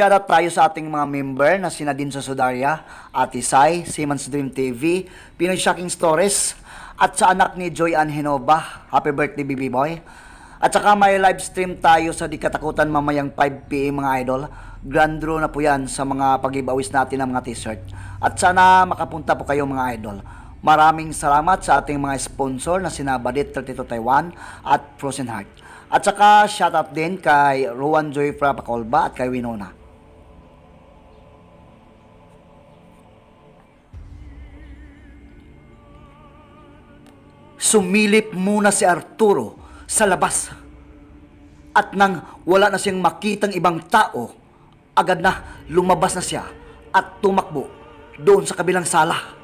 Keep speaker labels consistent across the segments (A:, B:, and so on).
A: Shoutout tayo sa ating mga member na sina Din sa Sodaria, Ate Sai, Siemens Dream TV, Pinoy Shocking Stories, at sa anak ni Joy Ann Hinova. Happy birthday, baby boy. At saka may live stream tayo sa Di Katakutan mamayang 5pm mga idol. Grand draw na po yan sa mga pag-giveaways natin ng mga t-shirt. At sana makapunta po kayo mga idol. Maraming salamat sa ating mga sponsor na sina Badit 32 Taiwan at Frozen Heart. At saka shoutout din kay Ruan Joy Frapacolba at kay Winona. Sumilip muna si Arturo sa labas. At nang wala na siyang makitang ibang tao, agad na lumabas na siya at tumakbo doon sa kabilang sala.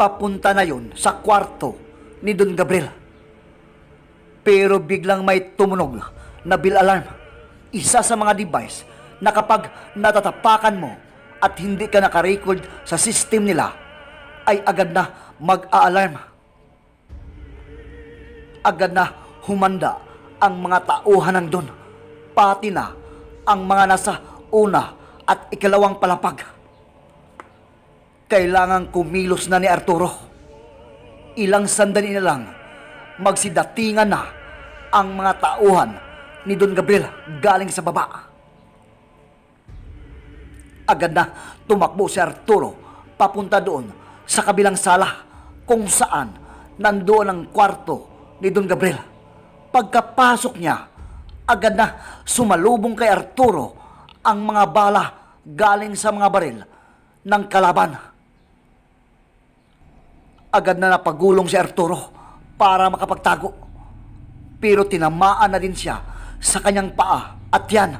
A: Papunta na yon sa kwarto ni Don Gabriel. Pero biglang may tumunog na bill alarm. Isa sa mga device na kapag natatapakan mo at hindi ka nakarecord sa system nila, ay agad na mag-a-alarm agad na humanda ang mga tauhan doon, pati na ang mga nasa una at ikalawang palapag. Kailangang kumilos na ni Arturo. Ilang sandali na lang, magsidatingan na ang mga tauhan ni Don Gabriel galing sa baba. Agad na tumakbo si Arturo papunta doon sa kabilang sala kung saan nandoon ang kwarto ni Don Gabriel. Pagkapasok niya, agad na sumalubong kay Arturo ang mga bala galing sa mga baril ng kalaban. Agad na napagulong si Arturo para makapagtago. Pero tinamaan na din siya sa kanyang paa at yan.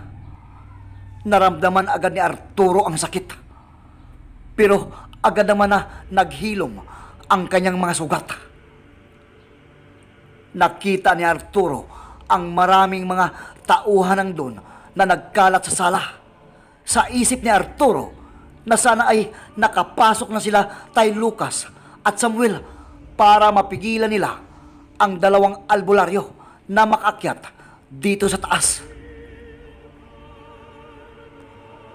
A: Naramdaman agad ni Arturo ang sakit. Pero agad naman na naghilom ang kanyang mga sugat nakita ni Arturo ang maraming mga tauhan ng doon na nagkalat sa sala. Sa isip ni Arturo na sana ay nakapasok na sila tay Lucas at Samuel para mapigilan nila ang dalawang albularyo na makakyat dito sa taas.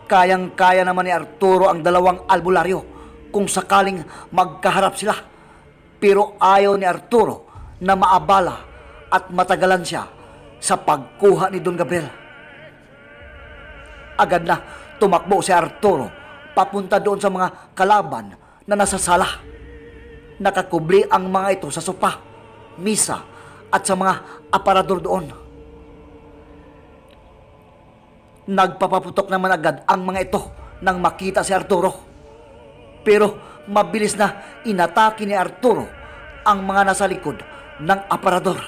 A: Kayang-kaya naman ni Arturo ang dalawang albularyo kung sakaling magkaharap sila. Pero ayaw ni Arturo na maabala at matagalan siya sa pagkuha ni Don Gabriel. Agad na tumakbo si Arturo papunta doon sa mga kalaban na nasa sala. Nakakubli ang mga ito sa sopa, misa at sa mga aparador doon. Nagpapaputok naman agad ang mga ito nang makita si Arturo. Pero mabilis na inatake ni Arturo ang mga nasa likod ng aparador.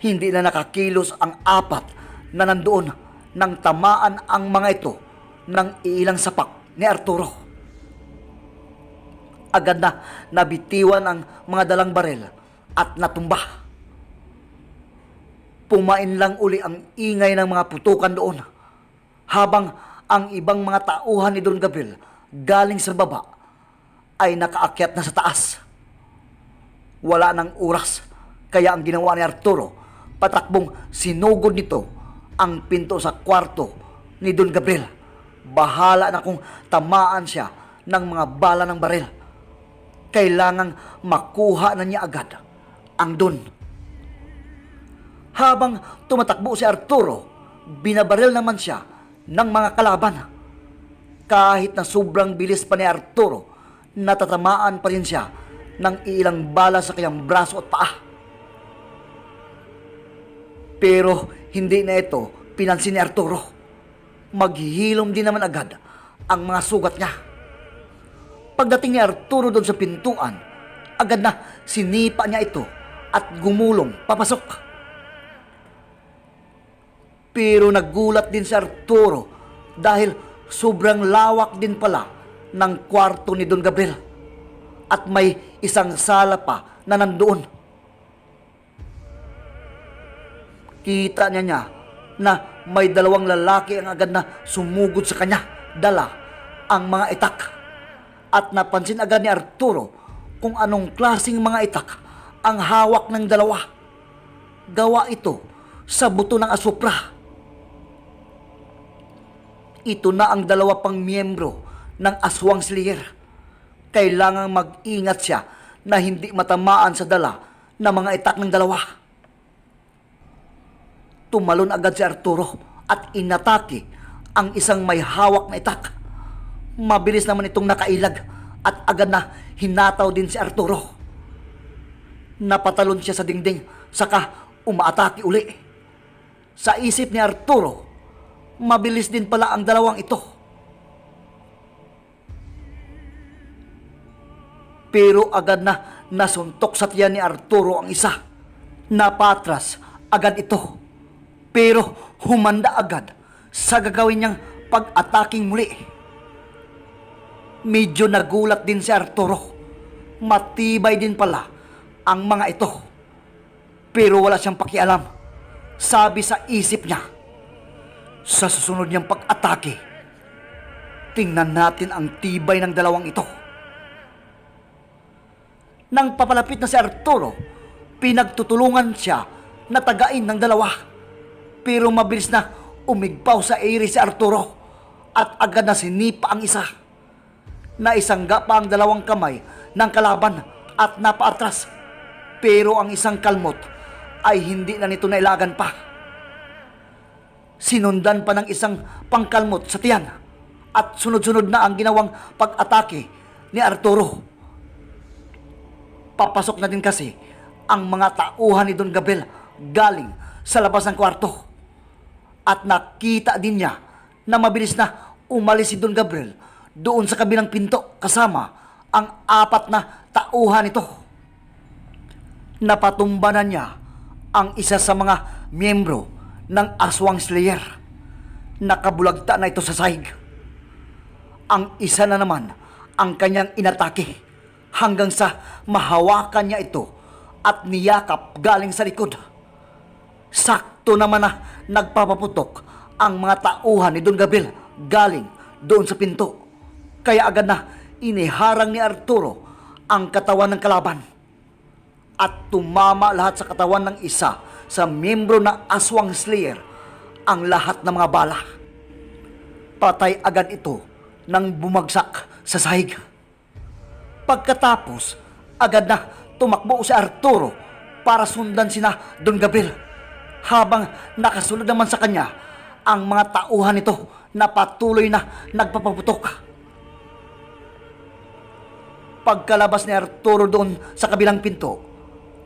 A: Hindi na nakakilos ang apat na nandoon nang tamaan ang mga ito ng ilang sapak ni Arturo. Agad na nabitiwan ang mga dalang barel at natumba. Pumain lang uli ang ingay ng mga putukan doon habang ang ibang mga tauhan ni Don Gabriel galing sa baba ay nakaakyat na sa taas. Wala nang oras. Kaya ang ginawa ni Arturo, patakbong sinugod nito ang pinto sa kwarto ni Don Gabriel. Bahala na kung tamaan siya ng mga bala ng baril. Kailangang makuha na niya agad ang Don. Habang tumatakbo si Arturo, binabaril naman siya ng mga kalaban. Kahit na sobrang bilis pa ni Arturo, natatamaan pa rin siya ng ilang bala sa kanyang braso at paa. Pero hindi na ito pinansin ni Arturo. Maghihilom din naman agad ang mga sugat niya. Pagdating ni Arturo doon sa pintuan, agad na sinipa niya ito at gumulong papasok. Pero nagulat din si Arturo dahil sobrang lawak din pala ng kwarto ni Don Gabriel at may isang sala pa na nandoon. Kita niya niya na may dalawang lalaki ang agad na sumugod sa kanya, dala ang mga itak. At napansin agad ni Arturo kung anong klasing mga itak ang hawak ng dalawa. Gawa ito sa buto ng asupra. ito na ang dalawa pang miyembro ng Aswang Slayer. Kailangang mag-ingat siya na hindi matamaan sa dala ng mga itak ng dalawa. Tumalon agad si Arturo at inatake ang isang may hawak na itak. Mabilis naman itong nakailag at agad na hinataw din si Arturo. Napatalon siya sa dingding saka umaatake uli. Sa isip ni Arturo, mabilis din pala ang dalawang ito. Pero agad na nasuntok sa tiyan ni Arturo ang isa. Napatras agad ito. Pero humanda agad sa gagawin niyang pag-ataking muli. Medyo nagulat din si Arturo. Matibay din pala ang mga ito. Pero wala siyang pakialam. Sabi sa isip niya, sa susunod niyang pag-atake, tingnan natin ang tibay ng dalawang ito. Nang papalapit na si Arturo, pinagtutulungan siya na tagain ng dalawa. Pero mabilis na umigpaw sa ere si Arturo at agad na sinipa ang isa. Naisangga pa ang dalawang kamay ng kalaban at napaatras. Pero ang isang kalmot ay hindi na nito nailagan pa. Sinundan pa ng isang pangkalmot sa tiyan at sunod-sunod na ang ginawang pag-atake ni Arturo. Papasok na din kasi ang mga tauhan ni Don Gabriel galing sa labas ng kwarto. At nakita din niya na mabilis na umalis si Don Gabriel doon sa kabilang pinto kasama ang apat na tauhan nito. Napatumba na niya ang isa sa mga miyembro ng Aswang Slayer. Nakabulagta na ito sa sahig. Ang isa na naman ang kanyang inatake hanggang sa mahawakan niya ito at niyakap galing sa likod. Sakto naman na nagpapaputok ang mga tauhan ni Don Gabriel galing doon sa pinto. Kaya agad na iniharang ni Arturo ang katawan ng kalaban. At tumama lahat sa katawan ng isa sa miyembro ng Aswang Slayer ang lahat ng mga bala. Patay agad ito nang bumagsak sa sahig. Pagkatapos, agad na tumakbo si Arturo para sundan sina Don Gabriel. Habang nakasunod naman sa kanya ang mga tauhan nito na patuloy na nagpapaputok. Pagkalabas ni Arturo doon sa kabilang pinto,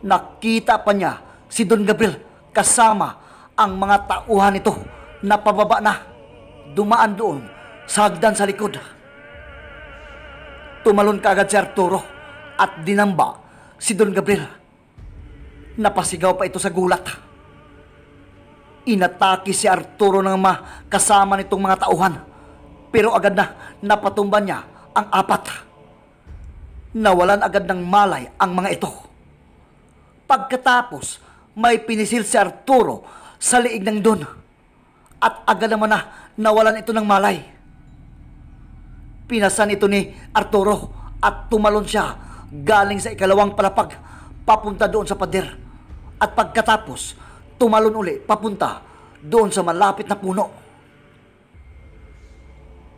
A: nakita pa niya si Don Gabriel kasama ang mga tauhan nito na pababa na dumaan doon sa hagdan sa likod. Tumalon kaagad si Arturo at dinamba si Don Gabriel. Napasigaw pa ito sa gulat. Inatake si Arturo ng mga kasama nitong mga tauhan. Pero agad na napatumba niya ang apat. Nawalan agad ng malay ang mga ito. Pagkatapos, may pinisil si Arturo sa liig ng Don. At agad naman na nawalan ito ng malay. Pinasan ito ni Arturo at tumalon siya galing sa ikalawang palapag papunta doon sa pader. At pagkatapos, tumalon uli papunta doon sa malapit na puno.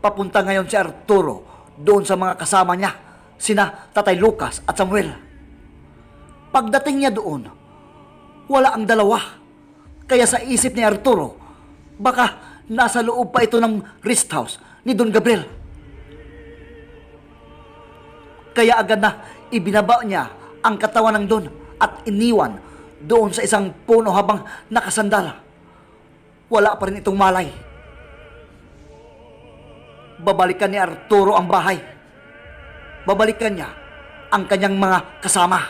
A: Papunta ngayon si Arturo doon sa mga kasama niya, sina Tatay Lucas at Samuel. Pagdating niya doon, wala ang dalawa. Kaya sa isip ni Arturo, baka nasa loob pa ito ng rest house ni Don Gabriel. Kaya agad na ibinaba niya ang katawan ng Don at iniwan doon sa isang puno habang nakasandal. Wala pa rin itong malay. Babalikan ni Arturo ang bahay. Babalikan niya ang kanyang mga kasama.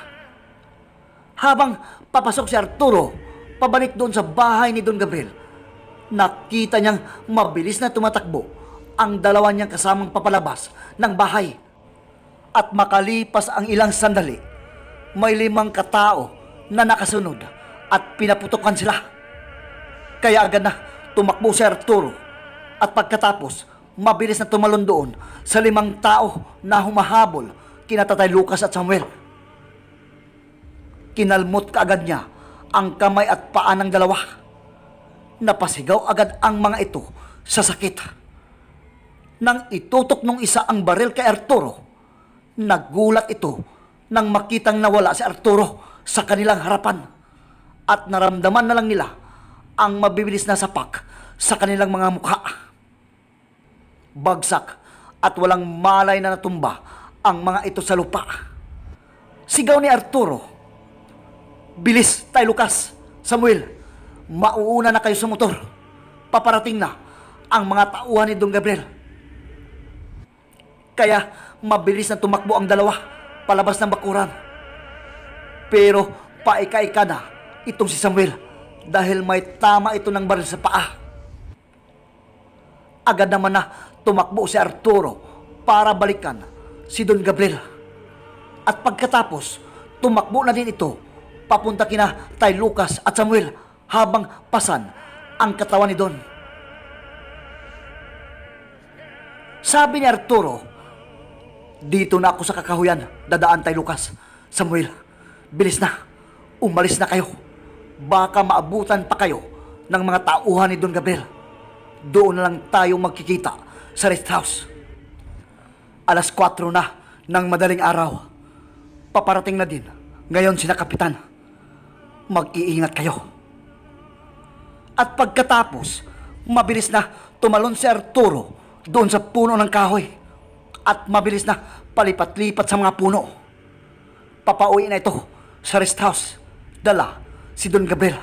A: Habang papasok si Arturo, pabalik doon sa bahay ni Don Gabriel, nakita niyang mabilis na tumatakbo ang dalawa niyang kasamang papalabas ng bahay. At makalipas ang ilang sandali, may limang katao na nakasunod at pinaputokan sila. Kaya agad na tumakbo si Arturo at pagkatapos, mabilis na tumalon doon sa limang tao na humahabol kina Tatay Lucas at Samuel. Kinalmot kaagad niya ang kamay at paa ng dalawa. Napasigaw agad ang mga ito sa sakit. Nang itutok nung isa ang baril kay Arturo, nagulat ito nang makitang nawala si Arturo sa kanilang harapan at naramdaman na lang nila ang mabibilis na sapak sa kanilang mga mukha. Bagsak at walang malay na natumba ang mga ito sa lupa. Sigaw ni Arturo, Bilis tayo Lucas, Samuel, mauuna na kayo sa motor. Paparating na ang mga tauhan ni Don Gabriel. Kaya mabilis na tumakbo ang dalawa palabas ng bakuran. Pero paika-ika na itong si Samuel dahil may tama ito ng baril sa paa. Agad naman na tumakbo si Arturo para balikan si Don Gabriel. At pagkatapos, tumakbo na din ito papunta kina Tay Lucas at Samuel habang pasan ang katawan ni Don. Sabi ni Arturo, dito na ako sa kakahuyan, dadaan Tay Lucas. Samuel, bilis na, umalis na kayo. Baka maabutan pa kayo ng mga tauhan ni Don Gabriel. Doon na lang tayo magkikita sa rest house. Alas 4 na ng madaling araw. Paparating na din ngayon sina Kapitan. Mag-iingat kayo. At pagkatapos, mabilis na tumalon si Arturo doon sa puno ng kahoy. At mabilis na palipat-lipat sa mga puno. Papauwi na ito sa rest house. Dala si Don Gabriel.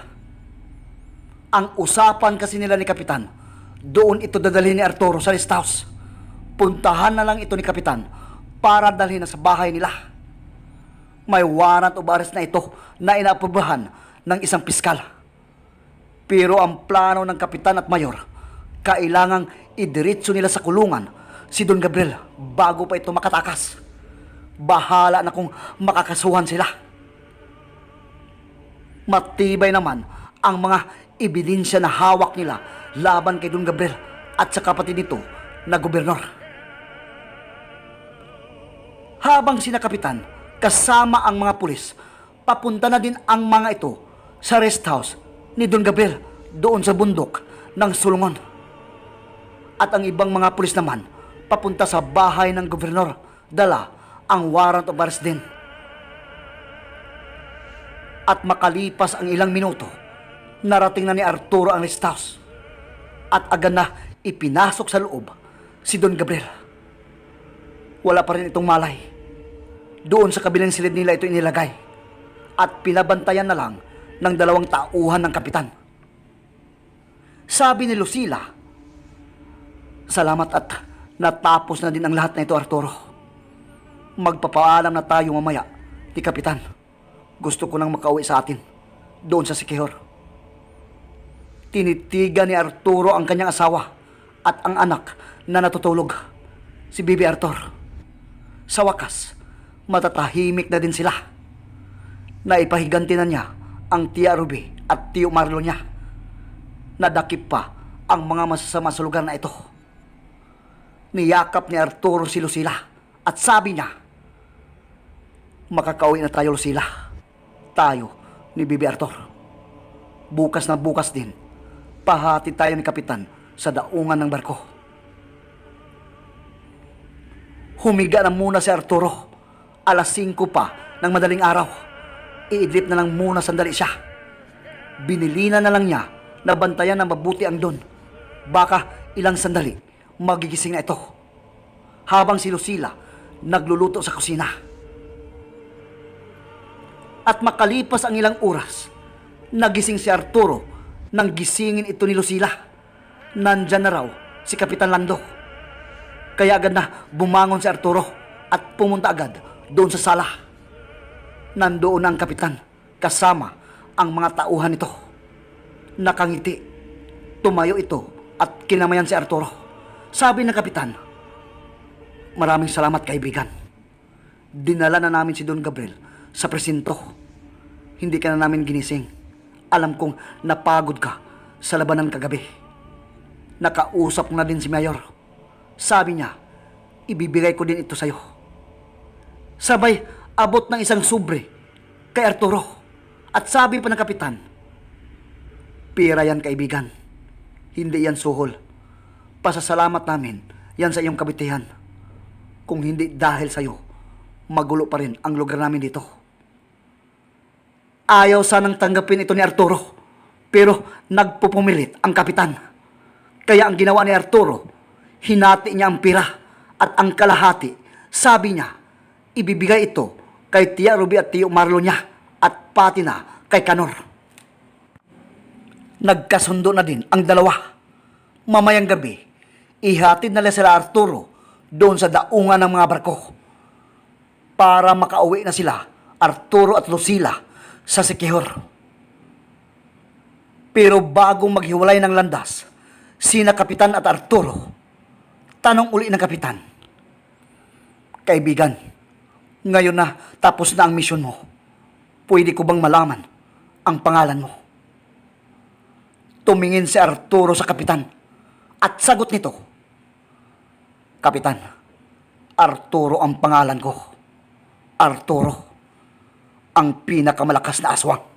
A: Ang usapan kasi nila ni Kapitan, doon ito dadalhin ni Arturo sa rest house. Puntahan na lang ito ni Kapitan para dalhin na sa bahay nila. May warrant of arrest na ito na inaaprobahan ng isang piskal. Pero ang plano ng kapitan at mayor, kailangang idiretso nila sa kulungan si Don Gabriel bago pa ito makatakas. Bahala na kung makakasuhan sila. Matibay naman ang mga ebidensya na hawak nila laban kay Don Gabriel at sa kapatid nito na gobernador. Habang sina kapitan kasama ang mga pulis, papunta na din ang mga ito sa rest house ni Don Gabriel doon sa bundok ng Sulungon. At ang ibang mga pulis naman papunta sa bahay ng gobernador dala ang warrant of arrest din. At makalipas ang ilang minuto, narating na ni Arturo ang rest. At agad na ipinasok sa loob si Don Gabriel. Wala pa rin itong malay. Doon sa kabilang silid nila ito inilagay. At pinabantayan na lang ng dalawang tauhan ng kapitan. Sabi ni Lucila, Salamat at natapos na din ang lahat na ito, Arturo. Magpapaalam na tayo mamaya ni Kapitan. Gusto ko nang makauwi sa atin, doon sa Sikihor. Tinitigan ni Arturo ang kanyang asawa at ang anak na natutulog, si Bibi Arthur. Sa wakas, matatahimik na din sila. Naipahiganti na niya ang Tia Ruby at Tio Marlo niya. Nadakip pa ang mga masasama sa lugar na ito. Niyakap ni Arturo si Lucila at sabi niya, Makakauwi na tayo, Lucila. Tayo ni Bibi Arthur. Bukas na bukas din, pahatid tayo ni Kapitan sa daungan ng barko. Humiga na muna si Arturo. Alas 5 pa ng madaling araw. Iidlip na lang muna sandali siya. Binilina na lang niya na bantayan na mabuti ang don. Baka ilang sandali, magigising na ito. Habang si Lucila nagluluto sa kusina. At makalipas ang ilang oras, nagising si Arturo nang gisingin ito ni Lucila. Nandyan na raw si Kapitan Lando. Kaya agad na bumangon si Arturo at pumunta agad doon sa sala. Nandoon na ang kapitan kasama ang mga tauhan nito. Nakangiti. Tumayo ito at kinamayan si Arturo. Sabi ng kapitan, Maraming salamat kaibigan. Dinala na namin si Don Gabriel sa presinto. Hindi ka na namin ginising. Alam kong napagod ka sa labanan kagabi. Nakausap na din si Mayor. Sabi niya, ibibigay ko din ito sa'yo. Sabay, abot ng isang subre kay Arturo. At sabi pa ng kapitan, Pira yan kaibigan. Hindi yan suhol. Pasasalamat namin yan sa iyong kabitihan. Kung hindi dahil sa'yo, magulo pa rin ang lugar namin dito. Ayaw sanang tanggapin ito ni Arturo, pero nagpupumilit ang kapitan. Kaya ang ginawa ni Arturo, hinati niya ang pira at ang kalahati, sabi niya, ibibigay ito kay Tia Ruby at Tio Marlo niya at pati na kay Kanor. Nagkasundo na din ang dalawa. Mamayang gabi, ihatid na lang sila Arturo doon sa daungan ng mga barko para makauwi na sila, Arturo at Lucila, sa Sikihor. Pero bago maghiwalay ng landas, sina Kapitan at Arturo, tanong uli ng Kapitan, Kaibigan, ngayon na tapos na ang misyon mo, pwede ko bang malaman ang pangalan mo? Tumingin si Arturo sa Kapitan at sagot nito, Kapitan, Arturo ang pangalan ko. Arturo, ang pinakamalakas na aswang.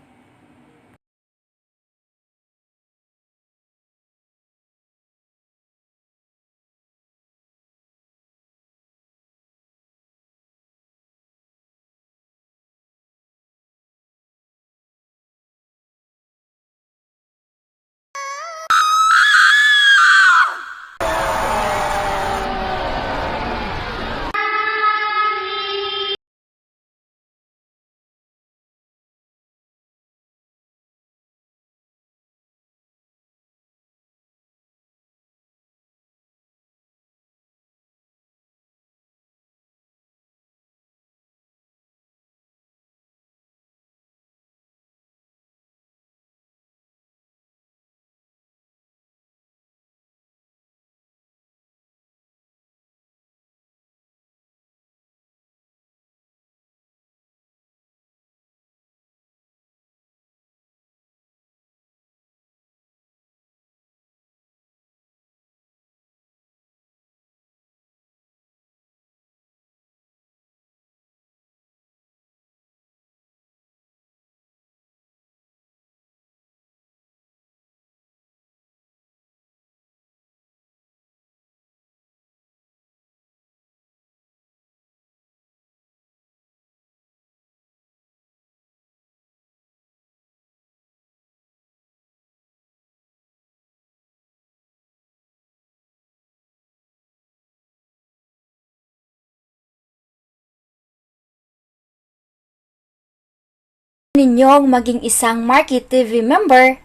B: Ninyong maging isang Market TV member,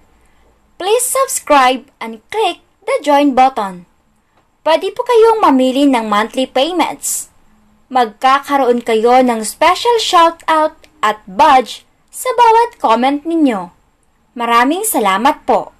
B: please subscribe and click the join button. Pwede po kayong mamili ng monthly payments. Magkakaroon kayo ng special shoutout at badge sa bawat comment ninyo. Maraming salamat po.